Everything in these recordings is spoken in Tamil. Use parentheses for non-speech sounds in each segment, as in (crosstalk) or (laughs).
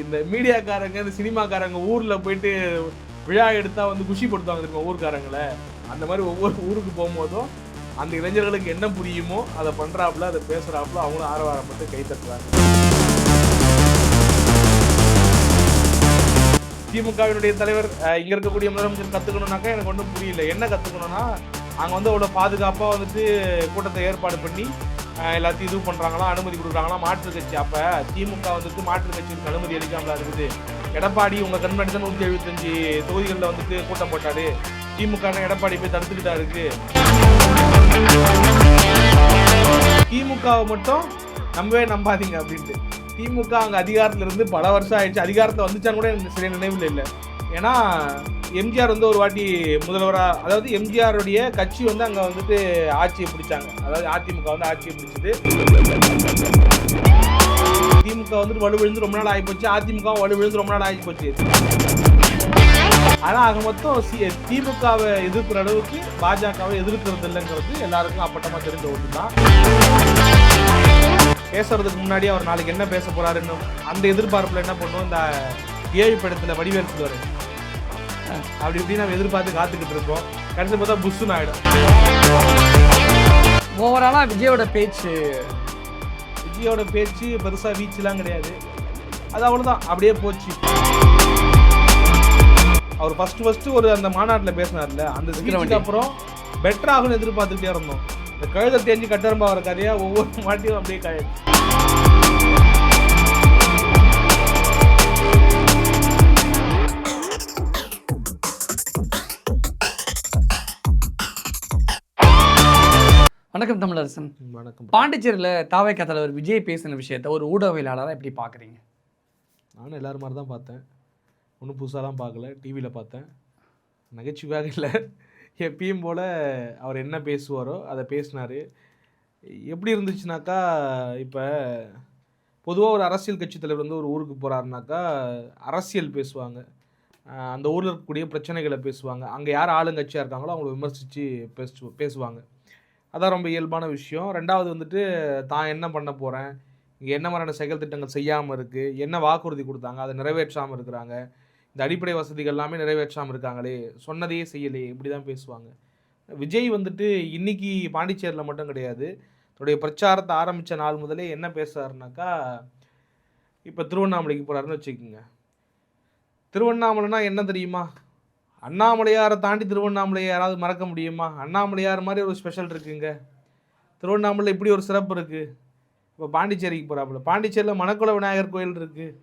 இந்த மீடியாக்காரங்க இந்த சினிமாக்காரங்க ஊர்ல போயிட்டு விழா எடுத்தா வந்து குஷி படுத்துவாங்க ஊர்க்காரங்களை? அந்த மாதிரி ஒவ்வொரு ஊருக்கு போகும்போதும் அந்த இளைஞர்களுக்கு என்ன புரியுமோ அதை பண்றாப்புல அதை பேசுறாப்புல அவங்களும் ஆரவாரப்பட்டு கை தட்டுறாங்க. திமுகவினுடைய தலைவர் இங்கே இங்க இருக்கக்கூடிய முதலமைச்சர் கத்துக்கணும்னாக்கா எனக்கு ஒன்றும் புரியல. என்ன கத்துக்கணும்னா அங்க வந்து அவ்வளோ பாதுகாப்பா வந்துட்டு கூட்டத்தை ஏற்பாடு பண்ணி எல்லாத்தையும் இது பண்ணுறாங்களா அனுமதி கொடுக்குறாங்களா மாற்று கட்சி. அப்போ திமுக வந்துட்டு மாற்று கட்சிக்கு அனுமதி அளிக்காமலா இருக்குது. எடப்பாடி உங்கள் கண்மணி தான் நூற்றி எழுபத்தஞ்சு தொகுதிகளில் வந்துட்டு கூட்டம் போட்டாரு. திமுக எடப்பாடி போய் தடுத்துக்கிட்டா இருக்கு. திமுகவை மட்டும் நம்பவே நம்பாதீங்க அப்படின்ட்டு. திமுக அங்கே அதிகாரத்துல இருந்து பல வருஷம் ஆயிடுச்சு. அதிகாரத்தில் வந்துச்சான்னு கூட எனக்கு சரியான நினைவில் இல்லை. ஏன்னா எம்ஜிஆர் வந்து ஒரு வாட்டி முதல்வராக அதாவது எம்ஜிஆருடைய கட்சி வந்து அங்கே வந்துட்டு ஆட்சியை பிடிச்சாங்க. அதாவது அதிமுக வந்து ஆட்சியை பிடிச்சது. திமுக வந்துட்டு வலு விழுந்து ரொம்ப நாள் ஆகி போச்சு அதிமுக வலு விழுந்து ரொம்ப நாள் ஆகி போச்சு ஆனால் அது மொத்தம் சி- திமுகவை எதிர்க்கிற அளவுக்கு பாஜகவை எதிர்க்கிறது இல்லைங்கிறது எல்லாருக்கும் அப்பட்டமாக தெரிஞ்ச ஒன்று தான் பேசுறதுக்கு முன்னாடி அவர் நாளைக்கு என்ன பேச போறாருன்னு அந்த எதிர்பார்ப்பில் என்ன பண்ணுவோம் இந்த ஏழு படத்தில் வடிவேல் சொல்லுவாரு. அப்படி இப்படி நம்ம எதிர்பார்த்து காத்துக்கிட்டு இருப்போம். கடைசி பார்த்தா புஷ்ஷுன்னு ஆயிடும் ஓவராலாக விஜயோட பேச்சு? விஜயோட பேச்சு பெருசா வீச்சுலாம் கிடையாது. அது அவ்வளவுதான். அப்படியே போச்சு. அவர் ஃபர்ஸ்ட் ஃபர்ஸ்ட் ஒரு அந்த மாநாட்டில் பேசினார்ல அந்த ஸ்பீச்சுக்கு. அப்புறம் பெட்டர் ஆகும்னு எதிர்பார்த்துட்டே இருந்தோம். இந்த கழுதை தேஞ்சு கட்டரம்பா வர கதையா ஒவ்வொரு (laughs) மாட்டியும் அப்படியே வணக்கம் தமிழரசன். வணக்கம் பாண்டிச்சேரியில் தாவேக்கா தலைவர் விஜய் பேசின விஷயத்த ஒரு ஊடகவியலாளராக எப்படி பார்க்குறீங்க நானும் எல்லாரும் மாதிரி தான் பார்த்தேன். ஒன்றும் புதுசாலாம் பார்க்கல. டிவியில் பார்த்தேன். நகைச்சுவையாக இல்லை. எப்பயும் போல் அவர் என்ன பேசுவாரோ அதை பேசினார். எப்படி இருந்துச்சுனாக்கா இப்போ பொதுவாக ஒரு அரசியல் கட்சி தலைவர் வந்து ஒரு ஊருக்கு போகிறாருனாக்கா அரசியல் பேசுவாங்க. அந்த ஊரில் இருக்கக்கூடிய பிரச்சனைகளை பேசுவாங்க. அங்கே யார் ஆளுங்கட்சியாக இருக்காங்களோ அவங்கள விமர்சித்து பேசு பேசுவாங்க. அதான் ரொம்ப இயல்பான விஷயம். ரெண்டாவது வந்துட்டு தான் என்ன பண்ண போகிறேன் இங்கே என்ன மாதிரியான செயல் திட்டங்கள் செய்யாமல் இருக்குது என்ன வாக்குறுதி கொடுத்தாங்க? அதை நிறைவேற்றாமல் இருக்கிறாங்க. இந்த அடிப்படை வசதிகள் எல்லாமே நிறைவேற்றாமல் இருக்காங்களே. சொன்னதையே செய்யலையே. இப்படி தான் பேசுவாங்க. விஜய் வந்துட்டு இன்னைக்கு பாண்டிச்சேரியில் மட்டும் கிடையாது. தன்னுடைய பிரச்சாரத்தை ஆரம்பித்த நாள் முதலே என்ன பேசுறாருனாக்கா இப்போ திருவண்ணாமலைக்கு போகிறாருன்னு வச்சுக்கோங்க. திருவண்ணாமலைனா என்ன தெரியுமா? அண்ணாமலையாரை தாண்டி திருவண்ணாமலையை யாராவது மறக்க முடியுமா? அண்ணாமலையார் மாதிரி ஒரு ஸ்பெஷல் இருக்குங்க. திருவண்ணாமலை இப்படி ஒரு சிறப்பு இருக்குது இப்போ பாண்டிச்சேரிக்கு போகிறாப்புல பாண்டிச்சேரியில் மணக்குள விநாயகர் கோயில் இருக்குது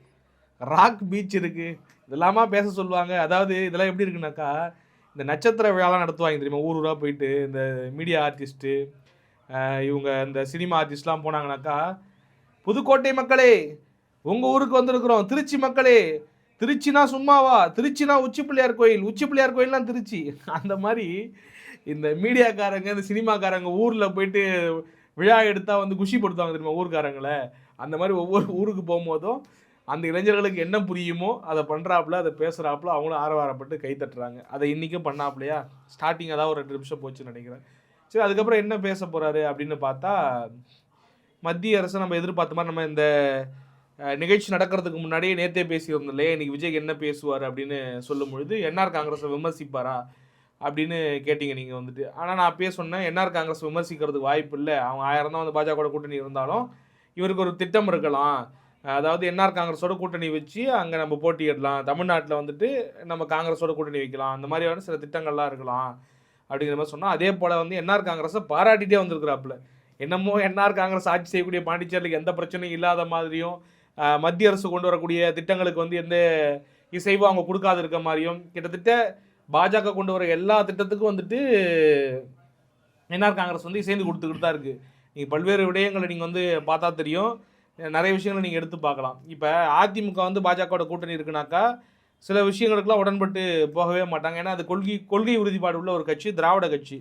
ராக் பீச் இருக்குது இதெல்லாமா பேச சொல்லுவாங்க. அதாவது இதெல்லாம் எப்படி இருக்குனாக்கா இந்த நட்சத்திர விழாலாம் நடத்துவாங்க தெரியுமா? ஊர் ஊராக போயிட்டு இந்த மீடியா ஆர்டிஸ்ட்டு இவங்க இந்த சினிமா ஆர்டிஸ்ட்லாம் போனாங்கனாக்கா புதுக்கோட்டை மக்களே உங்கள் ஊருக்கு வந்திருக்கிறோம். திருச்சி மக்களே திருச்சினா சும்மாவா? திருச்சினா உச்சி பிள்ளையார் கோயில். உச்சி பிள்ளையார் கோயில்லாம் திருச்சி. அந்த மாதிரி இந்த மீடியாக்காரங்க இந்த சினிமாக்காரங்க ஊரில் போயிட்டு விழா எடுத்தால் வந்து குஷிப்படுத்துவாங்க தெரியுமா ஊர்க்காரங்களை? அந்த மாதிரி ஒவ்வொரு ஊருக்கு போகும்போதும் அந்த இளைஞர்களுக்கு என்ன புரியுமோ அதை பண்ணுறாப்புல அதை பேசுகிறாப்புல அவங்களும் ஆரவாரப்பட்டு கை தட்டுறாங்க. அதை இன்றைக்கும் பண்ணாப்புலையா? ஸ்டார்டிங் அதாவது ஒரு ரெண்டு நிமிஷம் போச்சுன்னு நினைக்கிறேன். சரி அதுக்கப்புறம் என்ன பேச போகிறாரு அப்படின்னு பார்த்தா மத்திய அரசு நம்ம எதிர்பார்த்த மாதிரி நம்ம இந்த நிகழ்ச்சி நடக்கிறதுக்கு முன்னாடியே நேத்தே பேசியிருந்தோம் இல்லையா இன்னைக்கு விஜய் என்ன பேசுவார் அப்படின்னு சொல்லும் பொழுது என்ஆர் காங்கிரஸை விமர்சிப்பாரா? அப்படின்னு கேட்டீங்க நீங்கள் வந்துட்டு. ஆனால் நான் அப்பயே சொன்னேன் என்ஆர் காங்கிரஸ் விமர்சிக்கிறதுக்கு வாய்ப்பு இல்லை. அவங்க ஆயிரம் தான் வந்து பாஜக கூட்டணி இருந்தாலும் இவருக்கு ஒரு திட்டம் இருக்கலாம். அதாவது என்ஆர் காங்கிரஸோட கூட்டணி வச்சு அங்கே நம்ம போட்டியிடலாம். தமிழ்நாட்டில் வந்துட்டு நம்ம காங்கிரஸோட கூட்டணி வைக்கலாம். அந்த மாதிரியான சில திட்டங்கள்லாம் இருக்கலாம். அப்படிங்கிற மாதிரி சொன்னால் அதே போல் வந்து என்ஆர் காங்கிரஸை பாராட்டிகிட்டே வந்திருக்கிறாப்புல. என்னமோ என்ஆர் காங்கிரஸ் ஆட்சி செய்யக்கூடிய பாண்டிச்சேரிக்கு எந்த பிரச்சனையும் இல்லாத மாதிரியும் மத்திய அரசு கொண்டு வரக்கூடிய திட்டங்களுக்கு வந்து எந்த இசைவும் அவங்க கொடுக்காது இருக்க மாதிரியும் கிட்டத்தட்ட பாஜக கொண்டு வர எல்லா திட்டத்துக்கும் வந்துட்டு என்ஆர் காங்கிரஸ் வந்து இசைந்து கொடுத்துக்கிட்டு தான் இருக்குது நீங்கள் பல்வேறு விடயங்களை நீங்கள் வந்து பார்த்தா தெரியும். நிறைய விஷயங்களை நீங்கள் எடுத்து பார்க்கலாம். இப்போ அதிமுக வந்து பாஜகவோட கூட்டணி இருக்குனாக்கா சில விஷயங்களுக்கெல்லாம் உடன்பட்டு போகவே மாட்டாங்க. ஏன்னா அது கொள்கை கொள்கை உறுதிப்பாடு உள்ள ஒரு கட்சி திராவிட கட்சி.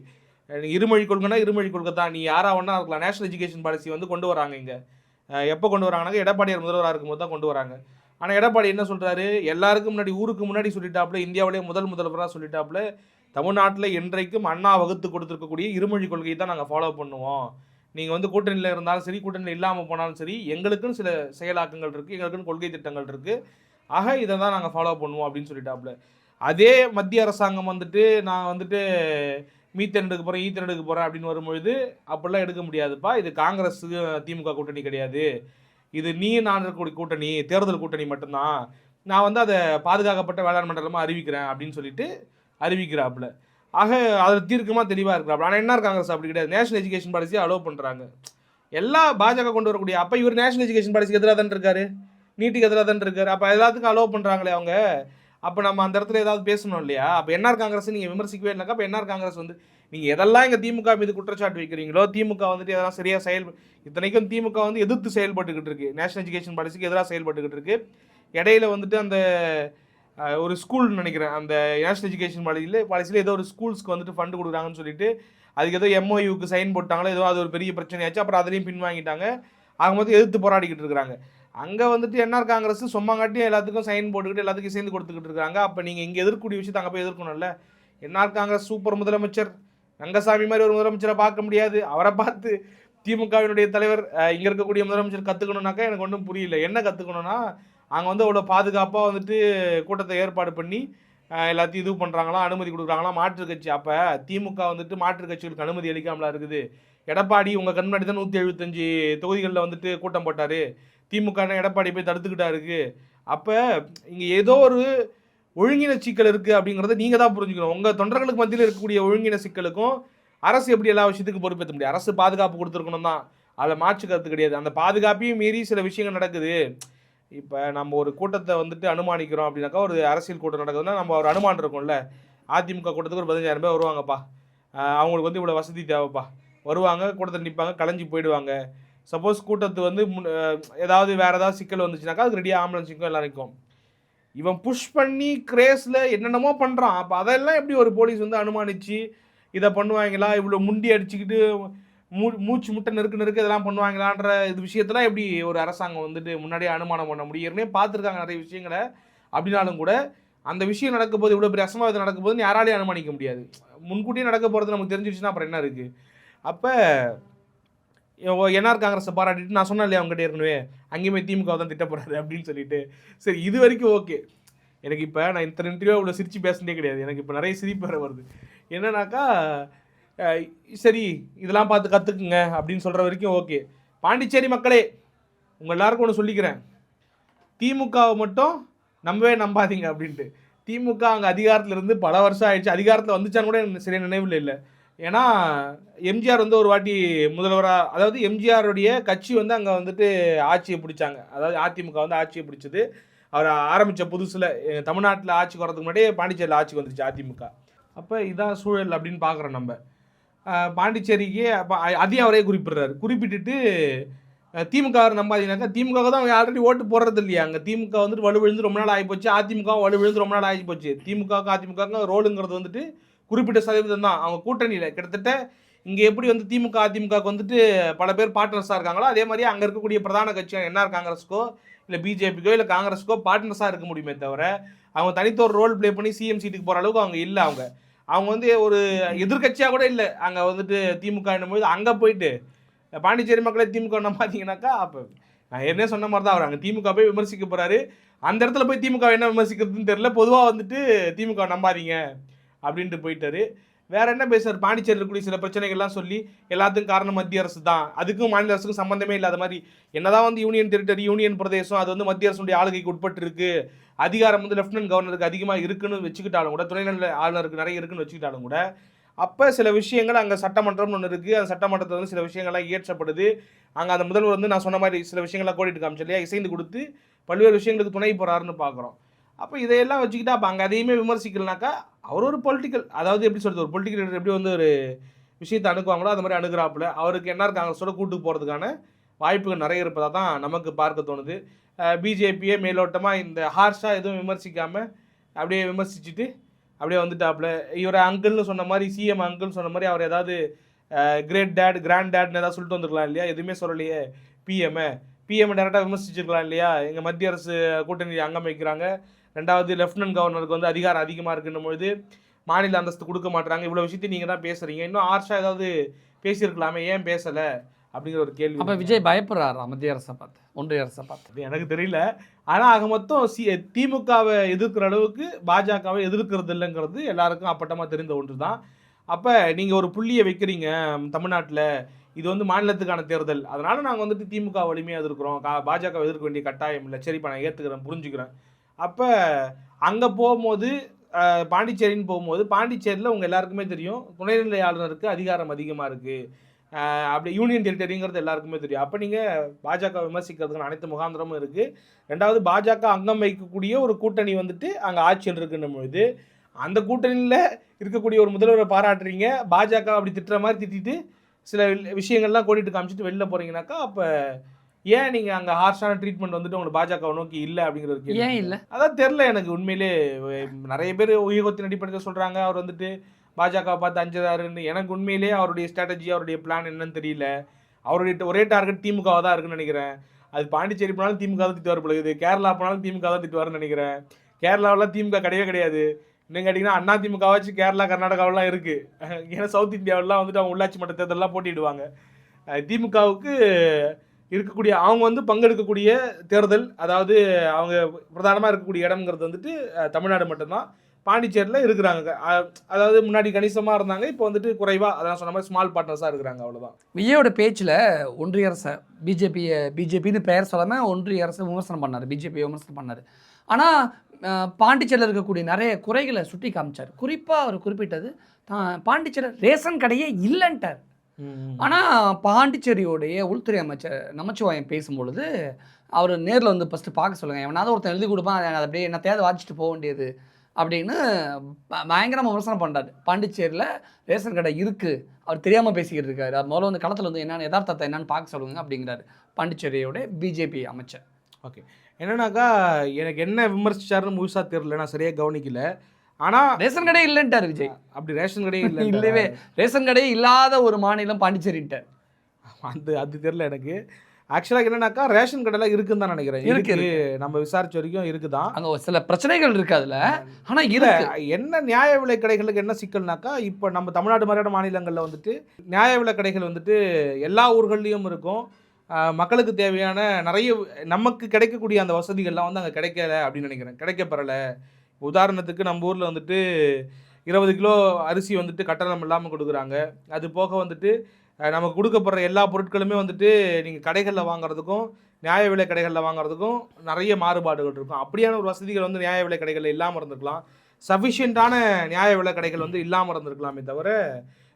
நீ இருமொழி கொள்கைனா இருமொழி கொள்கை தான் நீ யாரா ஒன்றா இருக்கலாம். நேஷனல் எஜுகேஷன் பாலிசி வந்து கொண்டு வராங்க இங்கே. எப்போ கொண்டு வராங்கனாக்கா எடப்பாடியார் முதல்வராக இருக்கும்போது தான் கொண்டு வராங்க. ஆனால் எடப்பாடி என்ன சொல்கிறாரு எல்லாருக்கும் முன்னாடி ஊருக்கு முன்னாடி சொல்லிட்டாப்புல இந்தியாவிலேயே முதல் முதல்வராக சொல்லிட்டாப்புல தமிழ்நாட்டில் என்றைக்கும் அண்ணா வகுத்து கொடுத்துருக்கக்கூடிய இருமொழி கொள்கையை தான் நாங்கள் ஃபாலோ பண்ணுவோம். நீங்கள் வந்து கூட்டணியில் இருந்தாலும் சரி கூட்டணியில் இல்லாமல் போனாலும் சரி எங்களுக்குன்னு சில செயலாக்கங்கள் இருக்குது எங்களுக்குன்னு கொள்கை திட்டங்கள் இருக்குது ஆக இதை தான் நாங்கள் ஃபாலோ பண்ணுவோம் அப்படின்னு சொல்லிட்டாப்புல. அதே மத்திய அரசாங்கம் வந்துட்டு நான் வந்துட்டு மீத்தன் எடுக்க போகிறேன் ஈத்தன் எடுக்க போகிறேன் அப்படின்னு வரும்பொழுது அப்படிலாம் எடுக்க முடியாதுப்பா. இது காங்கிரஸ் திமுக கூட்டணி கிடையாது. இது நீ நான் இருக்கக்கூடிய கூட்டணி தேர்தல் கூட்டணி மட்டும்தான். நான் வந்து அதை பாதுகாக்கப்பட்ட வேளாண் மண்டலமாக அறிவிக்கிறேன் அப்படின்னு சொல்லிட்டு அறிவிக்கிறாப்புல. ஆக அதில் தீர்க்கமாக தெளிவாக இருக்கிறாப்புல. ஆனால் என்ன காங்கிரஸ் அப்படி கிடையாது. நேஷனல் எஜுகேஷன் பாலிசியை அலோவ் பண்ணுறாங்க எல்லா பாஜக கொண்டு வரக்கூடிய அப்போ இவர் நேஷனல் எஜுகேஷன் பாலிசிக்கு எதிராக தான் இருக்காரு? நீட்டுக்கு எதிராக தான் இருக்காரு? அப்போ எல்லாத்துக்கும் அலோவ் பண்ணுறாங்களே அவங்க. அப்போ நம்ம அந்த இடத்துல ஏதாவது பேசணும் இல்லையா? அப்போ என்ஆர் காங்கிரஸ் நீங்கள் விமர்சிக்கவே இல்லைக்கா அப்போ என்ஆர் காங்கிரஸ் வந்து? நீங்கள் எதெல்லாம் இங்கே திமுக மீது குற்றச்சாட்டு வைக்கிறீங்களோ திமுக வந்துட்டு எதெல்லாம் சரியாக செயல் இத்தனைக்கும் திமுக வந்து எதிர்த்து செயல்பட்டுக்கிட்டு இருக்குது நேஷனல் எஜுகேஷன் பாலிசிக்கு எதிராக செயல்பட்டுக்கிட்டு இருக்கு. இடையில வந்துட்டு அந்த ஒரு ஸ்கூல் நினைக்கிறேன். அந்த நேஷனல் எஜுகேஷன் பாலிசியில் பாலிசியில் ஏதோ ஒரு ஸ்கூல்ஸ்க்கு வந்துட்டு ஃபண்டு கொடுக்குறாங்கன்னு சொல்லிட்டு அதுக்கு ஏதோ எம்ஓயூக்கு சைன் போட்டாங்களோ ஏதோ அது ஒரு பெரிய பிரச்சனையாச்சு. அப்புறம் அதுலேயும் பின்வாங்கிட்டாங்க. ஆகும்போது எதிர்த்து போராடிக்கிட்டு இருக்கிறாங்க. அங்கே வந்துட்டு என்ஆர் காங்கிரஸ் சும்மாங்காட்டியும் எல்லாத்துக்கும் சைன் போட்டுக்கிட்டு எல்லாத்துக்கும் சேர்ந்து கொடுத்துக்கிட்டு இருக்காங்க. அப்போ நீங்கள் இங்கே எதிர்க்கூடிய விஷயத்தை அங்கே போய் எதிர்க்கணும்ல. என்ஆர் காங்கிரஸ்? சூப்பர் முதலமைச்சர். ரங்கசாமி மாதிரி ஒரு முதலமைச்சரை பார்க்க முடியாது. அவரை பார்த்து திமுகவினுடைய தலைவர் இங்கே இருக்கக்கூடிய முதலமைச்சர் கற்றுக்கணுன்னாக்கா எனக்கு ஒன்றும் புரியல. என்ன கற்றுக்கணும்னா அங்கே வந்து அவ்வளோ பாதுகாப்பாக வந்துட்டு கூட்டத்தை ஏற்பாடு பண்ணி எல்லாத்தையும் இது பண்ணுறாங்களா அனுமதி கொடுக்குறாங்களா மாற்றுக் கட்சி. அப்போ திமுக வந்துட்டு மாற்றுக் கட்சிகளுக்கு அனுமதி அளிக்காமலா இருக்குது. எடப்பாடி உங்கள் கண் முன்னாடி தான் நூற்றி எழுபத்தஞ்சு தொகுதிகளில் வந்துட்டு கூட்டம் போட்டார். திமுக எடப்பாடி போய் தடுத்துக்கிட்டா இருக்கு அப்போ இங்கே ஏதோ ஒரு ஒழுங்கின சிக்கல் இருக்குது அப்படிங்கிறத நீங்கள் தான் புரிஞ்சுக்கணும். உங்கள் தொண்டர்களுக்கு மத்தியில் இருக்கக்கூடிய ஒழுங்கின சிக்கலுக்கும் அரசு எப்படி எல்லா விஷயத்துக்கும் பொறுப்பேற்ற முடியும்? அரசு பாதுகாப்பு கொடுத்துருக்கணும் தான். அதில் மாற்று கருத்து கிடையாது. அந்த பாதுகாப்பையும் மீறி சில விஷயங்கள் நடக்குது. இப்போ நம்ம ஒரு கூட்டத்தை வந்துட்டு அனுமானிக்கிறோம் அப்படின்னாக்கா ஒரு அரசியல் கூட்டம் நடக்குதுன்னா நம்ம ஒரு அனுமானம் இருக்கும்ல. அதிமுக கூட்டத்துக்கு ஒரு பதினஞ்சாயிரம் பேர் வருவாங்கப்பா. அவங்களுக்கு வந்து இவ்வளோ வசதி தேவைப்பா. வருவாங்க கூட்டத்தில் நிற்பாங்க கலைஞ்சு போயிடுவாங்க. சப்போஸ் கூட்டத்து வந்து முன்- ஏதாவது வேறு ஏதாவது சிக்கல் வந்துச்சுனாக்கா அதுக்கு ரெடியாக ஆம்புலன்ஸுக்கும் எல்லாம் இருக்கும். இவன் புஷ் பண்ணி கிரேஸில் என்னென்னமோ பண்ணுறான் அப்போ அதெல்லாம் எப்படி ஒரு போலீஸ் வந்து அனுமானித்து இதை பண்ணுவாங்களா? இவ்வளோ முண்டி அடிச்சுக்கிட்டு மூ மூச்சு முட்டை நெருக்கு நெருக்கு இதெல்லாம் பண்ணுவாங்களான்ற இது விஷயத்தெல்லாம் எப்படி ஒரு அரசாங்கம் வந்துட்டு முன்னாடியே அனுமானம் பண்ண முடியும்? ஏற்கனவே பார்த்துருக்காங்க நிறைய விஷயங்களை. அப்படின்னாலும் கூட அந்த விஷயம் நடக்கும்போது இவ்வளோ பெரிய அசம்பாவிதம் நடக்கும்போதுன்னு யாராலையும் அனுமானிக்க முடியாது. முன்கூட்டியே நடக்க போகிறது நமக்கு தெரிஞ்சிருச்சுன்னா அப்புறம் என்ன இருக்குது அப்போ என்ஆர் காங்கிரஸை பாராட்டிட்டு நான் சொன்னேன் இல்லையா அவங்ககிட்ட ஏற்கனவே அங்கேயுமே திமுக தான் திட்ட போறாரு அப்படின்னு சொல்லிட்டு. சரி இது வரைக்கும் ஓகே. எனக்கு இப்போ நான் இத்தனை இன்டர்வியூ இவ்வளோ சிரித்து பேசுனதே கிடையாது. எனக்கு இப்போ நிறைய சிரிப்பு வர வருது. என்னன்னாக்கா சரி இதெல்லாம் பார்த்து கற்றுக்குங்க அப்படின்னு சொல்கிற வரைக்கும் ஓகே. பாண்டிச்சேரி மக்களே உங்கள் எல்லாருக்கும் ஒன்று சொல்லிக்கிறேன். திமுகவை மட்டும் நம்பவே நம்பாதீங்க அப்படின்ட்டு. திமுக அங்கே அதிகாரத்தில் இருந்து பல வருஷம் ஆயிடுச்சு. அதிகாரத்தில் வந்துச்சான்னு கூட எனக்கு சரியா நினைவில் இல்லை. ஏன்னா எம்ஜிஆர் வந்து ஒரு வாட்டி முதல்வராக அதாவது எம்ஜிஆருடைய கட்சி வந்து அங்கே வந்துட்டு ஆட்சியை பிடிச்சாங்க. அதாவது அதிமுக வந்து ஆட்சியை பிடிச்சது. அவர் ஆரம்பித்த புதுசில் தமிழ்நாட்டில் ஆட்சிக்கு வரதுக்கு முன்னாடியே பாண்டிச்சேரியில் ஆட்சிக்கு வந்துருச்சு அதிமுக. அப்போ இதான் சூழல் அப்படின்னு பார்க்குறோம் நம்ம. பாண்டிச்சேரிக்கு அப்போ அதையும் அவரே குறிப்பிடுறாரு. குறிப்பிட்டுட்டு திமுக வை நம்பாதீங்கன்னாக்கா திமுக தான் அவங்க ஆல்ரெடி ஓட்டு போடுறது இல்லையா? அங்கே திமுக வந்துட்டு வலு விழுந்து ரொம்ப நாள் ஆகிப்போச்சு. அதிமுக வலு விழுந்து ரொம்ப நாள் ஆகி போச்சு திமுக அதிமுக ரோலுங்கிறது வந்துட்டு குறிப்பிட்ட சதவீதம் தான். அவங்க கூட்டணியில் கிட்டத்தட்ட இங்கே எப்படி வந்து திமுக அதிமுகவுக்கு வந்துட்டு பல பேர் பார்ட்னர்ஸாக இருக்காங்களோ அதே மாதிரி அங்கே இருக்கக்கூடிய பிரதான கட்சியாக என்ஆர் காங்கிரஸ்க்கோ இல்லை பிஜேபிக்கோ இல்லை காங்கிரஸ்க்கோ பார்ட்னர்ஸாக இருக்க முடியுமே தவிர அவங்க தனித்தோர் ரோல் ப்ளே பண்ணி சிஎம் சீட்டுக்கு போகிற அளவுக்கு அவங்க இல்லை அவங்க. அவங்க வந்து ஒரு எதிர்க்கட்சியாக கூட இல்லை. அங்கே வந்துட்டு திமுக என்னும்போது அங்கே போயிட்டு பாண்டிச்சேரி மக்களை திமுக பார்த்தீங்கன்னாக்கா அப்போ நான் ஏற்கனவே சொன்ன மாதிரி தான் அவர். அங்கே திமுக போய் விமர்சிக்க போகிறாரு அந்த இடத்துல போய் திமுக என்ன விமர்சிக்கிறதுன்னு தெரியல. பொதுவாக வந்துட்டு திமுக நம்பாதீங்க. அப்படின்ட்டு போயிட்டாரு. வேற என்ன பேசுறாரு? பாண்டிச்சேரியில் இருக்கக்கூடிய சில பிரச்சனைகள்லாம் சொல்லி எல்லாத்துக்கும் காரணம் மத்திய அரசு தான். அதுக்கும் மாநில அரசுக்கும் சம்மந்தமே இல்லாத மாதிரி என்னதான் வந்து யூனியன் டெரிட்டரி யூனியன் பிரதேசம் அது வந்து மத்திய அரசுடைய ஆளுகைக்கு உட்பட்டு இருக்கு அதிகாரம் வந்து லெப்டினன்ட் கவர்னருக்கு அதிகமாக இருக்குன்னு வச்சுக்கிட்டாலும் கூட துணைநிலை ஆளுநருக்கு நிறைய இருக்குன்னு வச்சுக்கிட்டாலும் கூட அப்போ சில விஷயங்கள் அங்கே சட்டமன்றம்னு ஒன்று இருக்குது அந்த சட்டமன்றத்தில் வந்து சில விஷயங்கள்லாம் இயற்றப்படுது. அங்கே அந்த முதல்வர் வந்து நான் சொன்ன மாதிரி சில விஷயங்கள்லாம் கோடிட்டு காமிச்சு இல்லையா? இசைந்து கொடுத்து பல்வேறு விஷயங்களுக்கு துணை போகிறாருன்னு பார்க்குறோம் அப்போ இதையெல்லாம் வச்சுக்கிட்டா அப்போ அங்கே அதையுமே விமர்சிக்கலனாக்கா அவர் ஒரு பொலிட்டிக்கல் அதாவது எப்படி சொல்கிறது ஒரு பொலிட்டிக்கல் லீடர் எப்படி வந்து ஒரு விஷயத்தை அணுகுவாங்களோ அது மாதிரி அணுகிறாப்புல. அவருக்கு என்ன காங்கிரஸோட கூட்டு போகிறதுக்கான வாய்ப்புகள் நிறைய இருப்பதாக தான் நமக்கு பார்க்க தோணுது. பிஜேபியே மேலோட்டமாக இந்த ஹார்ஷாக எதுவும் விமர்சிக்காமல் அப்படியே விமர்சிச்சுட்டு அப்படியே வந்துட்டாப்புல. இவர் அங்கிள்னு சொன்ன மாதிரி சிஎம் அங்கிள்னு சொன்ன மாதிரி அவர் ஏதாவது கிரேட் டேட் கிராண்ட் டேட்னு ஏதாவது சொல்லிட்டு வந்துருக்கலாம் இல்லையா? எதுவுமே சொல்லலையே பிஎம்ஏ பிஎம் டேரெக்டாக விமர்சிச்சிருக்கலாம் இல்லையா? எங்கள் மத்திய அரசு கூட்டணி அங்கம் வைக்கிறாங்க. ரெண்டாவது லெஃப்டினன்ட் கவர்னருக்கு வந்து அதிகாரம் அதிகமாக இருக்குன்னும் பொழுது மாநில அந்தஸ்து கொடுக்க மாட்றாங்க. இவ்வளோ விஷயத்தையும் நீங்கள் தான் பேசுகிறீங்க இன்னும் ஆர்ஷா ஏதாவது பேசியிருக்கலாமே? ஏன் பேசலை? அப்படிங்கிற ஒரு கேள்வி அப்ப விஜய் பயப்படுறாரா? மத்திய அரசை பார்த்து ஒன்றிய அரசை பார்த்து? எனக்கு தெரியல. ஆனா ஆக மொத்தம் சி திமுகவை எதிர்க்கிற அளவுக்கு பாஜகவை எதிர்க்கிறது இல்லைங்கிறது எல்லாருக்கும் அப்பட்டமா தெரிந்த ஒன்று தான் அப்ப நீங்க ஒரு புள்ளியை வைக்கிறீங்க தமிழ்நாட்டுல. இது வந்து மாநிலத்துக்கான தேர்தல். அதனால நாங்க வந்துட்டு திமுக வலிமையா எதிர்க்கிறோம். கா- பாஜக எதிர்க்க வேண்டிய கட்டாயம் இல்லை. சரிப்பா நான் ஏத்துக்கிறேன் புரிஞ்சுக்கிறேன். அப்போ அங்கே போகும்போது பாண்டிச்சேரின்னு போகும்போது பாண்டிச்சேரியில் உங்கள் எல்லாருக்குமே தெரியும். துணைநிலை ஆளுநருக்கு அதிகாரம் அதிகமாக இருக்குது அப்படி யூனியன் டெரிட்டரிங்கிறது எல்லாருக்குமே தெரியும். அப்போ நீங்கள் பாஜக விமர்சிக்கிறதுக்கு அனைத்து முகாந்திரமும் இருக்குது ரெண்டாவது பாஜக அங்கம் வைக்கக்கூடிய ஒரு கூட்டணி வந்துட்டு அங்கே ஆட்சியில் இருக்குன்னும் பொழுது அந்த கூட்டணியில் இருக்கக்கூடிய ஒரு முதல்வரை பாராட்டுறீங்க. பாஜக அப்படி திட்டுற மாதிரி திட்டிட்டு சில விஷயங்கள்லாம் கோடிட்டு காமிச்சிட்டு வெளில போகிறீங்கனாக்கா அப்போ ஏன் நீங்கள் அங்கே ஹார்ஷான ட்ரீட்மெண்ட் வந்துட்டு உங்களுக்கு பாஜக நோக்கி இல்லை அப்படிங்கிற ஒரு கேள்வி ஏன் இல்ல? அதான் தெரில எனக்கு உண்மையிலே. நிறைய பேர் உயிகத்தின் அடிப்படையில் சொல்கிறாங்க அவர் வந்துட்டு பாஜக பார்த்து அஞ்சுறாருன்னு. எனக்கு உண்மையிலே அவருடைய ஸ்ட்ராட்டஜி அவருடைய பிளான் என்னன்னு தெரியல. அவருடைய ஒரே டார்கெட் திமுகவாக தான் இருக்குன்னு நினைக்கிறேன். அது பாண்டிச்சேரி போனாலும் திமுக தான் திட்டு வர போகுது கேரளா போனாலும் திமுக தான் திட்டு வரன்னு நினைக்கிறேன். கேரளாவில் திமுக கிடையவே கிடையாது. இன்னும் கேட்டிங்கன்னா அண்ணா திமுக வச்சு கேரளா கர்நாடகாவெல்லாம் இருக்குது ஏன்னா சவுத் இந்தியாவெல்லாம் வந்துட்டு அவங்க உள்ளாட்சி மன்ற தேர்தலெலாம் போட்டிடுவாங்க திமுகவுக்கு இருக்கக்கூடிய அவங்க வந்து பங்கெடுக்கக்கூடிய தேர்தல் அதாவது அவங்க பிரதானமாக இருக்கக்கூடிய இடம்ங்கிறது வந்துட்டு தமிழ்நாடு மட்டும்தான். பாண்டிச்சேரியில் இருக்கிறாங்க. அதாவது முன்னாடி கணிசமாக இருந்தாங்க இப்போ வந்துட்டு குறைவாக அதான் சொன்ன மாதிரி ஸ்மால் பார்ட்னர்ஸாக இருக்கிறாங்க அவ்வளோதான் விஜயோட பேச்சில் ஒன்றிய அரசை பிஜேபியை பிஜேபின்னு பெயர் சொல்லாமல் ஒன்றிய அரசை விமர்சனம் பண்ணார் பிஜேபி விமர்சனம் பண்ணார். ஆனால் பாண்டிச்சேரியில் இருக்கக்கூடிய நிறைய குறைகளை சுட்டி காமிச்சார். குறிப்பாக அவர் குறிப்பிட்டது தான் பாண்டிச்சேரி ரேஷன் கடையே இல்லைன்ட்டார். ஆனால் பாண்டிச்சேரியோடைய உள்துறை அமைச்சர் நமச்சிவாயம் பேசும்பொழுது அவர் நேரில் வந்து ஃபஸ்ட்டு பார்க்க சொல்லுங்கள் எவனாவது ஒருத்தன் எழுதி கொடுப்பான் அதை அப்படியே என்ன தேவை வாச்சிட்டு போக வேண்டியது அப்படின்னு ப- பயங்கரமா விமர்சனம் பண்ணுறாரு பாண்டிச்சேரியில் ரேஷன் கடை இருக்குது அவர் தெரியாமல் பேசிக்கிட்டு இருக்காரு. அவர் முதல்ல வந்து களத்தில் வந்து என்னென்ன யதார்த்தத்தை என்னன்னு பார்க்க சொல்லுங்க அப்படிங்கிறாரு பாண்டிச்சேரியோட பிஜேபி அமைச்சர். ஓகே. என்னன்னாக்கா எனக்கு என்ன விமர்சிச்சாருன்னு முழுசாக தெரியல. நான் சரியாக கவனிக்கல. ஆனால் ரேஷன் கடை இல்லைன்ட்டார் விஜய். அப்படி ரேஷன் கடையே இல்லை இல்லவே ரேஷன் கடையே இல்லாத ஒரு மாநிலம் பாண்டிச்சேரின்ட்டார். அது அது தெரியல எனக்கு. ஆக்சுவலாக என்னன்னாக்கா ரேஷன் கடையில் இருக்குன்னு தான் நினைக்கிறேன். இருக்கு, இருக்கு. நம்ம விசாரிச்ச வரைக்கும் இருக்குதான். அங்கே சில பிரச்சனைகள் இருக்கு அதில். ஆனால் இல்ல என்ன நியாய விலை கடைகளுக்கு என்ன சிக்கல்னாக்கா இப்போ நம்ம தமிழ்நாடு மாதிரியான மாநிலங்களில் வந்துட்டு நியாய விலை கடைகள் வந்துட்டு எல்லா ஊர்கள்லையும் இருக்கும். மக்களுக்கு தேவையான நிறைய நமக்கு கிடைக்கக்கூடிய அந்த வசதிகள்லாம் வந்து அங்கே கிடைக்கல அப்படின்னு நினைக்கிறேன். கிடைக்கப்பெறலை. உதாரணத்துக்கு நம்ம ஊரில் வந்துட்டு இருபது கிலோ அரிசி வந்துட்டு கட்டணம் இல்லாமல் கொடுக்குறாங்க. அது போக வந்துட்டு நமக்கு கொடுக்கப்படுற எல்லா பொருட்களுமே வந்துட்டு நீங்கள் கடைகளில் வாங்குறதுக்கும் நியாய விலை கடைகளில் வாங்குறதுக்கும் நிறைய மாறுபாடுகள் இருக்கும். அப்படியான ஒரு வசதிகள் வந்து நியாய விலை கடைகளில் இல்லாமல் இருந்திருக்கலாம். சஃபிஷியண்ட்டான நியாய விலை கடைகள் வந்து இல்லாமல் இருந்திருக்கலாமே தவிர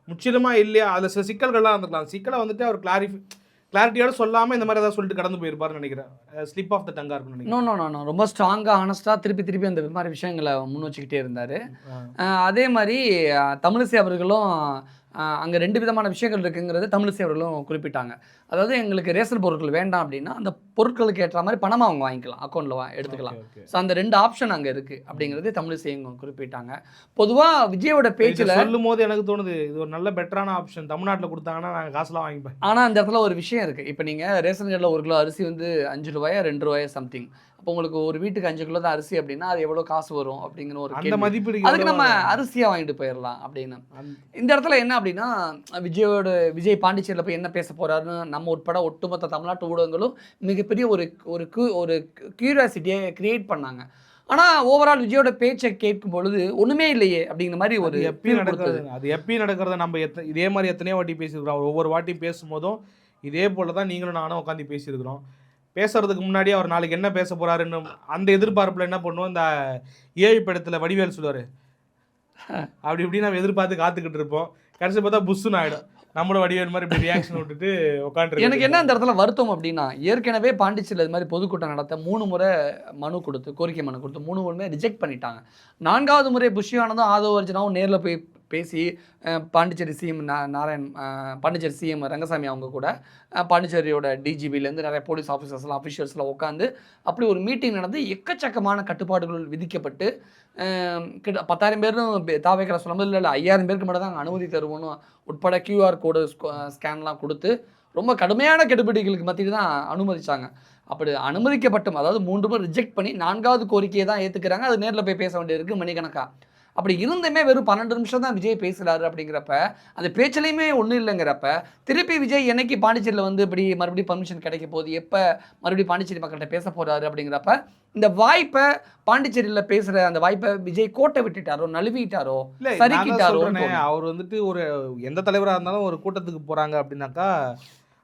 முற்றிலுமாக இல்லையா? அதில் சில சிக்கல்கள்லாம் இருந்திருக்கலாம். சிக்கலை வந்துட்டு அவர் கிளாரிஃபை கிளாரிட்டியோட சொல்லாமல் இந்த மாதிரி ஏதாவது சொல்லிட்டு கடந்து போயிருப்பாருன்னு நினைக்கிறேன். ஸ்லிப் ஆஃப் த டங்கா இருக்கும்னு நினைக்கிறேன் நோ நோ நோ ரொம்ப ஸ்ட்ராங்காக ஆனஸ்ட்டாக திருப்பி திருப்பி அந்த மாதிரி விஷயங்களை முன் வச்சுக்கிட்டே இருந்தார். அதே மாதிரி தமிழிசை அவர்களும் அங்கே ரெண்டு விதமான விஷயங்கள் இருக்குங்கிறது தமிழிசை அவர்களும் குறிப்பிட்டாங்க. அதாவது எங்களுக்கு ரேஷன் பொருட்கள் வேண்டாம் அப்படின்னா அந்த பொருட்களுக்கு ஏற்ற மாதிரி பணமாக அவங்க வாங்கிக்கலாம் அக்கௌண்ட்டில் வா எடுத்துக்கலாம். ஸோ அந்த ரெண்டு ஆப்ஷன் அங்கே இருக்குது அப்படிங்கிறது தமிழிசையும் குறிப்பிட்டாங்க. பொதுவாக விஜயோட பேச்சில் சொல்லும் போது எனக்கு தோணுது இது ஒரு நல்ல பெட்டரான ஆப்ஷன் தமிழ்நாட்டில் கொடுத்தாங்கன்னா நாங்கள் காசுலாம் வாங்கிப்பேன். ஆனால் அந்த இடத்துல ஒரு விஷயம் இருக்குது இப்போ நீங்கள் ரேஷன் கடையில் ஒரு கிலோ அரிசி வந்து அஞ்சு ரூபாயா ரெண்டு ரூபாயா சம்திங் அப்போ உங்களுக்கு ஒரு வீட்டுக்கு அஞ்சு கிலோ தான் அரிசி அப்படின்னா அது எவ்வளோ காசு வரும் அப்படிங்கிற ஒரு அந்த. மதிப்பீடு அதுக்கு நம்ம அரிசியாக வாங்கிட்டு போயிடலாம் அப்படின்னு. இந்த இடத்துல என்ன அப்படின்னா விஜயோட விஜய் பாண்டிச்சேரியில் போய் என்ன பேச போறாருன்னு நம்ம உட்பட ஒட்டுமொத்த தமிழ்நாட்டு ஊடகங்களும் மிகப்பெரிய ஒரு ஒரு ஒரு கியூரியாசிட்டியை கிரியேட் பண்ணாங்க. ஆனால் ஓவரால் விஜயோட பேச்சை கேட்கும் பொழுது ஒன்றுமே இல்லையே அப்படிங்கிற மாதிரி ஒரு எப்பயும். நடக்கிறது அது எப்பயும் நடக்கிறத நம்ம எத்த இதே மாதிரி எத்தனையோ வாட்டி பேசியிருக்கிறோம். ஒவ்வொரு வாட்டி பேசும்போதும் இதே போல தான் நீங்களும் நானும் உட்காந்து பேசியிருக்கிறோம். பேசுறதுக்கு முன்னாடி அவர் நாளைக்கு என்ன பேச போறாருன்னு அந்த எதிர்பார்ப்புல என்ன பண்ணுவோம்? இந்த ஏஐ படத்துல வடிவேல் சொல்லுவாரு. அப்படி இப்படி நம்ம எதிர்பார்த்து காத்துக்கிட்டு இருப்போம். கடைசி பார்த்தா புஷ்ஷுன்னு ஆயிடும். நம்மளும் வடிவேல் மாதிரி இப்படி ரியாக்ஷன் விட்டுட்டு உட்காந்து எனக்கு என்ன அந்த இடத்துல வருத்தம் அப்படின்னா ஏற்கனவே பாண்டிச்சேரியில் இது மாதிரி பொதுக்கூட்டம் நடத்த மூணு முறை மனு கொடுத்து கோரிக்கை மனு கொடுத்து மூணு முறையுமே ரிஜெக்ட் பண்ணிட்டாங்க. நான்காவது முறை புஷ்யானதும் ஆதவ அர்ஜுனாவும் நேரில் போய் பேசி பாண்டிச்சேரி சிஎம் நாராயண் பாண்டிச்சேரி சிஎம் ரங்கசாமி அவங்க கூட பாண்டிச்சேரியோட டிஜிபிலேருந்து நிறைய போலீஸ் ஆஃபீஸர்ஸ்லாம் அஃபிஷியல்ஸ்லாம் உட்காந்து அப்படி ஒரு மீட்டிங் நடந்து எக்கச்சக்கமான கட்டுப்பாடுகள் விதிக்கப்பட்டு கிட்ட பத்தாயிரம் பேரும் தாவேக்கிற சொல்லும்போது இல்லை இல்லை ஐயாயிரம் பேருக்கு மட்டும் தான் அனுமதி தருவோன்னு உட்பட கியூஆர் கோடு ஸ்கேன்லாம் கொடுத்து ரொம்ப கடுமையான கெடுபிடிகளுக்கு மத்தியில் தான் அனுமதிச்சாங்க. அப்படி அனுமதிக்கப்பட்டும் அதாவது மூன்று முறை ரிஜெக்ட் பண்ணி நான்காவது கோரிக்கையை தான் ஏற்றுக்கிறாங்க அது நேரில் போய் பேச வேண்டியிருக்கு மணிக்கணக்காக அப்படி இருந்துமே வெறும் பன்னெண்டு நிமிஷம் தான் விஜய் பேசுகிறாரு அப்படிங்கிறப்ப அந்த பேச்சிலையுமே ஒன்றும் இல்லைங்கிறப்ப திருப்பி விஜய் என்னைக்கு பாண்டிச்சேரியில் வந்து இப்படி மறுபடியும் பர்மிஷன் கிடைக்க போகுது எப்போ மறுபடியும் பாண்டிச்சேரி மக்கள்கிட்ட பேச போகிறாரு அப்படிங்கிறப்ப இந்த வாய்ப்பை பாண்டிச்சேரியில் பேசுகிற அந்த வாய்ப்பை விஜய் கோட்டை விட்டுட்டாரோ நழுவிட்டாரோ தோணுது. அவர் வந்துட்டு ஒரு எந்த தலைவராக இருந்தாலும் ஒரு கூட்டத்துக்கு போறாங்க அப்படின்னாக்கா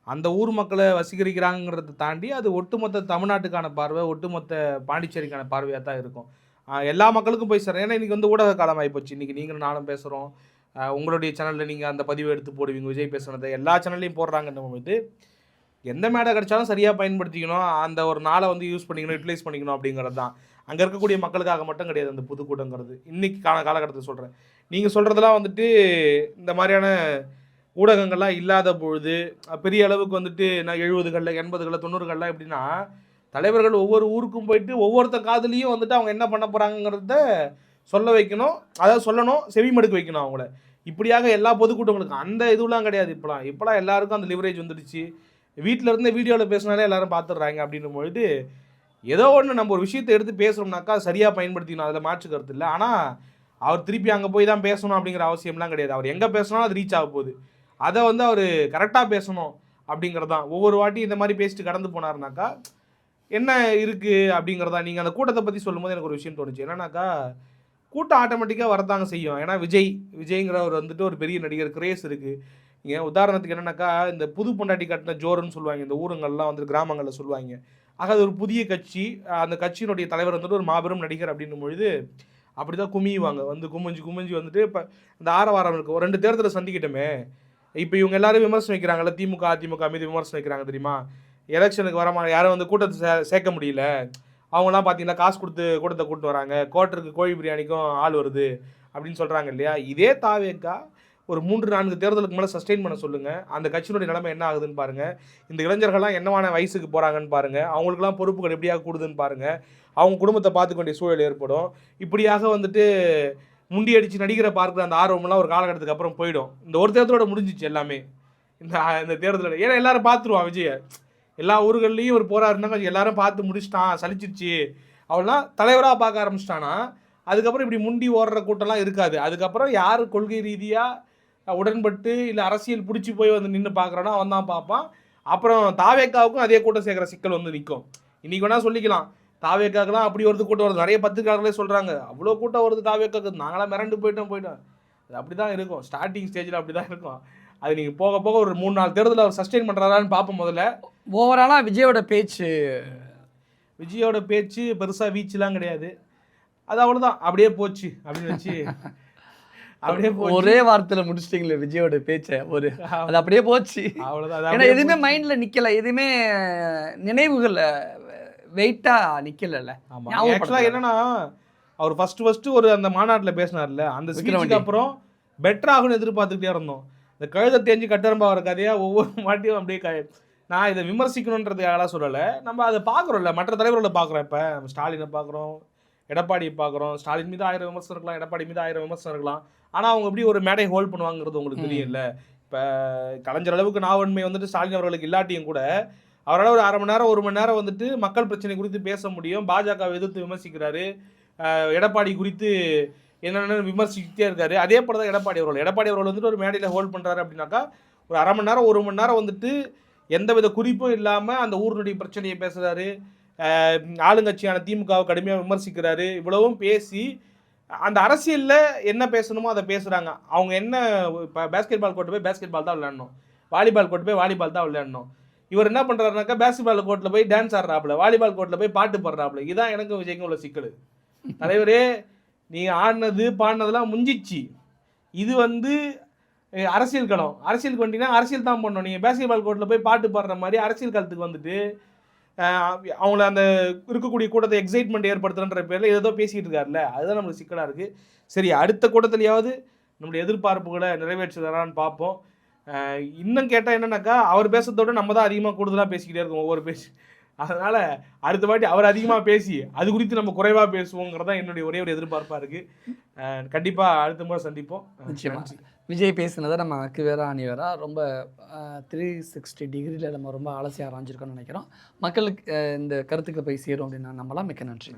அந்த ஊர் மக்களை வசீகரிக்கிறாங்கிறத தாண்டி அது ஒட்டுமொத்த தமிழ்நாட்டுக்கான பார்வை ஒட்டுமொத்த பாண்டிச்சேரிக்கான பார்வையாக தான் இருக்கும் எல்லா மக்களுக்கும் போய் சேரும் ஏன்னா இன்றைக்கி வந்து ஊடக காலம் ஆகிப்போச்சு இன்னைக்கு நீங்களும் நானும் பேசுகிறோம் உங்களுடைய சேனலில் நீங்கள் அந்த பதிவை எடுத்து போடுவீங்க விஜய் பேசுனதை. எல்லா சேனல்லையும் போடுறாங்கன்ற போது எந்த மேடை கிடைச்சாலும் சரியாக பயன்படுத்திக்கணும். அந்த ஒரு நாளை வந்து யூஸ் பண்ணிக்கணும் யூட்டிலைஸ் பண்ணிக்கணும் அப்படிங்கிறது தான் அங்கே இருக்கக்கூடிய மக்களுக்காக மட்டும் கிடையாது அந்த புதுக்கூட்டங்கிறது இன்றைக்கி கால காலகட்டத்தில் சொல்கிறேன் நீங்கள் சொல்கிறதெல்லாம் வந்துட்டு இந்த மாதிரியான ஊடகங்கள்லாம் இல்லாத பொழுது பெரிய அளவுக்கு வந்துட்டு நான் எழுபதுகளில் எண்பதுகளில் தொண்ணூறுகளில் எப்படின்னா தலைவர்கள் ஒவ்வொரு ஊருக்கும் போயிட்டு ஒவ்வொருத்த காதுலேயும் வந்துட்டு அவங்க என்ன பண்ண போகிறாங்கிறத சொல்ல வைக்கணும். அதாவது சொல்லணும் செவிமடுக்க வைக்கணும் அவங்கள. இப்படியாக எல்லா பொதுக்கூட்டங்களுக்கும். அந்த இதுவெலாம் கிடையாது இப்போலாம் இப்போலாம் எல்லாருக்கும் அந்த லிவரேஜ் வந்துடுச்சு. வீட்டில் இருந்து வீடியோவில் பேசினாலே எல்லாரும் பார்த்துடுறாங்க அப்படின்னும் பொழுது ஏதோ ஒன்று நம்ம ஒரு விஷயத்தை எடுத்து பேசுகிறோம்னாக்கா சரியாக பயன்படுத்திக்கணும். அதில் மாற்று கருத்து இல்லை. ஆனால் அவர் திருப்பி அங்கே போய் தான் பேசணும் அப்படிங்கிற அவசியம்லாம் கிடையாது. அவர் எங்கே பேசினாலும் அது ரீச் ஆக போகுது. அதை வந்து அவர் கரெக்டாக பேசணும் அப்படிங்கிறது தான் ஒவ்வொரு வாட்டி இந்த மாதிரி பேசிட்டு கடந்து போனாருனாக்கா என்ன இருக்குது அப்படிங்கிறதா நீங்கள் அந்த கூட்டத்தை பற்றி சொல்லும்போது எனக்கு ஒரு விஷயம் தோணுச்சு. என்னன்னாக்கா கூட்டம் ஆட்டோமேட்டிக்காக வரதாங்க செய்யும். ஏன்னா விஜய் விஜய்ங்கிறவர் வந்துட்டு ஒரு பெரிய நடிகர் கிரேஸ் இருக்குது இங்கே உதாரணத்துக்கு என்னன்னாக்கா இந்த புது பொண்டாட்டி கட்டின ஜோருன்னு சொல்லுவாங்க. இந்த ஊருங்கள்லாம் வந்துட்டு கிராமங்களில் சொல்லுவாங்க. ஆக அது ஒரு புதிய கட்சி. அந்த கட்சியினுடைய தலைவர் வந்துட்டு ஒரு மாபெரும் நடிகர் அப்படின்னும் பொழுது அப்படி தான் குமியுவாங்க. வந்து குமிஞ்சு குமிஞ்சு வந்துட்டு இப்போ இந்த ஆரவாரம் இருக்கு. ஒரு ரெண்டு தேர்தலை சந்திக்கிட்டோமே. இப்போ இவங்க எல்லாரும் விமர்சனம் வைக்கிறாங்கல்ல திமுக அதிமுக மீது விமர்சனம் வைக்கிறாங்க தெரியுமா? எலெக்ஷனுக்கு வரமா யாரும் வந்து கூட்டத்தை சே- சேர்க்க முடியல. அவங்களாம் பார்த்தீங்கன்னா காசு கொடுத்து கூட்டத்தை கூட்டு வராங்க. கோட்டருக்கு கோழி பிரியாணிக்கும் ஆள் வருது அப்படின்னு சொல்கிறாங்க இல்லையா? இதே தாவேக்கா ஒரு மூன்று நான்கு தேர்தலுக்கு மேலே சஸ்டெயின் பண்ண சொல்லுங்கள் அந்த கட்சியினுடைய நிலைமை என்ன ஆகுதுன்னு பாருங்கள் இந்த இளைஞர்கள்லாம் என்னவான வயசுக்கு போகிறாங்கன்னு பாருங்கள் அவங்களுக்குலாம் பொறுப்புகள் எப்படியாக கூடுதுன்னு பாருங்கள் அவங்க குடும்பத்தை பார்த்துக்க வேண்டிய சூழல் ஏற்படும். இப்படியாக வந்துட்டு முண்டி அடித்து நடிகரை பார்க்குற அந்த ஆர்வம்லாம் ஒரு காலகட்டத்துக்கு அப்புறம் போயிடும். இந்த ஒரு தேர்தலோட முடிஞ்சிச்சு எல்லாமே. இந்த இந்த தேர்தலோட ஏன்னா எல்லாரும் பார்த்துருவான் விஜயை. எல்லா ஊர்கள்லேயும் ஒரு போராடினாங்க எல்லாரும் பார்த்து முடிச்சிட்டான் சலிச்சிருச்சு. அவள்லாம் தலைவராக பார்க்க ஆரம்பிச்சிட்டானா. அதுக்கப்புறம் இப்படி முண்டி ஓடுற கூட்டம்லாம் இருக்காது. அதுக்கப்புறம் யார் கொள்கை ரீதியாக உடன்பட்டு இல்லை அரசியல் பிடிச்சி போய் வந்து நின்று பார்க்குறானோ அவன் தான் பார்ப்பான். அப்புறம் தாவேக்காவுக்கும் அதே கூட்டம் சேர்க்குற சிக்கல் வந்து நிற்கும் இன்றைக்கி வேணால் சொல்லிக்கலாம். தாவேக்காக்கெல்லாம் அப்படி வருது கூட்டம் வருது. நிறைய பத்திரிக்கையாளர்களே சொல்கிறாங்க அவ்வளோ கூட்டம் வருது தாவேக்காக்கு. நாங்களாம் மிரண்டு போயிட்டோம் போயிட்டோம். அது அப்படி தான் இருக்கும். ஸ்டார்டிங் ஸ்டேஜில் அப்படி தான் இருக்கும். அது நீங்கள் போக போக ஒரு மூணு நாலு தேர்தலில் அவர் சஸ்டெயின் பண்ணுறாரான்னு பார்ப்போம் முதல்ல. ஓவராலாக விஜயோட பேச்சு விஜயோட பேச்சு பெருசாக வீச்சுலாம் கிடையாது. அது அவ்வளோதான் அப்படியே போச்சு அப்படின்னு வச்சு. அப்படியே ஒரே வார்த்தையில முடிச்சிட்டீங்களே விஜயோட பேச்சை ஒரு அது அப்படியே போச்சு. அவ்வளோதான் ஏன்னா எதுவுமே மைண்ட்ல நிக்கல. எதுவுமே நினைவுகள்ல வெயிட்டா நிக்கலல்ல. ஆமா. ஞாபகப்படுத்தல. ஆக்சுவலாக என்னன்னா அவர் ஃபர்ஸ்ட் ஃபர்ஸ்ட் ஒரு அந்த மாநாட்டில் பேசினார்ல. அந்த. ஸ்பீச்சுக்கு அப்புறம் பெட்டர் ஆகும்னு எதிர்பார்த்துக்கிட்டே இருந்தோம். இந்த கழுதை தேஞ்சு கட்டரம்பா வர கதையா ஒவ்வொரு (laughs) வாட்டியும் அப்படியே க நான் இதை விமர்சிக்கணுன்றதுக்காக சொல்லலை. நம்ம அதை பார்க்குறோம்ல மற்ற தலைவர்களை பார்க்குறோம். இப்போ நம்ம ஸ்டாலினை பார்க்குறோம் எடப்பாடியை பார்க்குறோம். ஸ்டாலின் மீது ஆயிரம் விமர்சனம் இருக்கலாம் எடப்பாடி மீது ஆயிரம் விமர்சனம் இருக்கலாம். ஆனால் அவங்க எப்படி ஒரு மேடை ஹோல்ட் பண்ணுவாங்கிறது உங்களுக்கு ம். தெரியும்ல இப்போ கலைஞர் அளவுக்கு நாவன்மை வந்துட்டு ஸ்டாலின் அவர்களுக்கு இல்லாட்டியும் கூட அவரால் ஒரு அரை மணி நேரம் ஒரு மணி நேரம் வந்துட்டு மக்கள் பிரச்சனை குறித்து பேச முடியும். பாஜக எதிர்த்து விமர்சிக்கிறாரு. எடப்பாடி குறித்து என்னென்ன விமர்சிக்கிட்டே இருக்காரு. அதே போல தான் எடப்பாடி அவர்கள். எடப்பாடி அவர்கள் வந்துட்டு ஒரு மேடையில் ஹோல்ட் பண்ணுறாரு அப்படின்னாக்கா ஒரு அரை மணி நேரம் ஒரு மணி நேரம் வந்துட்டு எந்தவித குறிப்பும் இல்லாமல் அந்த ஊரினுடைய பிரச்சனையை பேசுகிறாரு ஆளுங்கட்சியான திமுகவை கடுமையாக விமர்சிக்கிறாரு. இவ்வளவும் பேசி அந்த அரசியலில் என்ன பேசணுமோ அதை பேசுகிறாங்க அவங்க என்ன இப்போ பேஸ்கெட் பால் கோர்ட்டு போய் பேஸ்கெட் பால் தான் விளையாடணும். வாலிபால் கோர்ட்டு போய் வாலிபால் தான் விளையாடணும். இவர் என்ன பண்ணுறாருனாக்கா பேஸ்கெட் கோர்ட்டில் போய் டான்ஸ் ஆடுறாப்புல வாலிபால் கோர்ட்டில் போய் பாட்டு பாடுறாப்புல. இதான் எனக்கும் விஜய்க்கும் உள்ள சிக்கல். தலைவரே நீ ஆடினது பாடினதெல்லாம் முஞ்சிச்சு. இது வந்து அரசியல் களம். அரசியல் வந்துட்டீங்கன்னா அரசியல் தான் பண்ணணும். நீங்கள் பேஸ்கெட்பால் கோர்ட்டில் போய் பாட்டு பாடுற மாதிரி அரசியல் களத்துக்கு வந்துட்டு அவங்கள அந்த இருக்கக்கூடிய கூட்டத்தை எக்ஸைட்மெண்ட் ஏற்படுத்துகிற பேரில் ஏதோ பேசிக்கிட்டு இருக்காருல்ல. அதுதான் நம்மளுக்கு சிக்கலாக இருக்குது சரி அடுத்த கூட்டத்துலையாவது நம்முடைய எதிர்பார்ப்புகளை நிறைவேற்றுறாரான்னு பார்ப்போம். இன்னும் கேட்டால் என்னன்னாக்கா அவர் பேசுறதோட நம்ம தான் அதிகமாக கூடுதலாக பேசிக்கிட்டே இருக்கோம் ஒவ்வொரு பேச்சு. அதனால் அடுத்த வாட்டி அவர் அதிகமாக பேசி அது குறித்து நம்ம குறைவாக பேசுவோங்கிறது தான் என்னுடைய ஒரே ஒரு எதிர்பார்ப்பாக இருக்குது கண்டிப்பாக அடுத்த முறை சந்திப்போம். அஹ், நிச்சயமா. நன்றி. விஜய் பேசுனதை நம்ம அக்கு வேற அணி வேற ரொம்ப த்ரீ சிக்ஸ்டி டிகிரியில் நம்ம ரொம்ப அலசி ஆராய்ஞ்சிருக்கோம்னு நினைக்கிறோம். மக்களுக்கு இந்த கருத்துக்களை போய் சேரும் அப்படின்னு நம்பலாம். மிக்க நன்றி.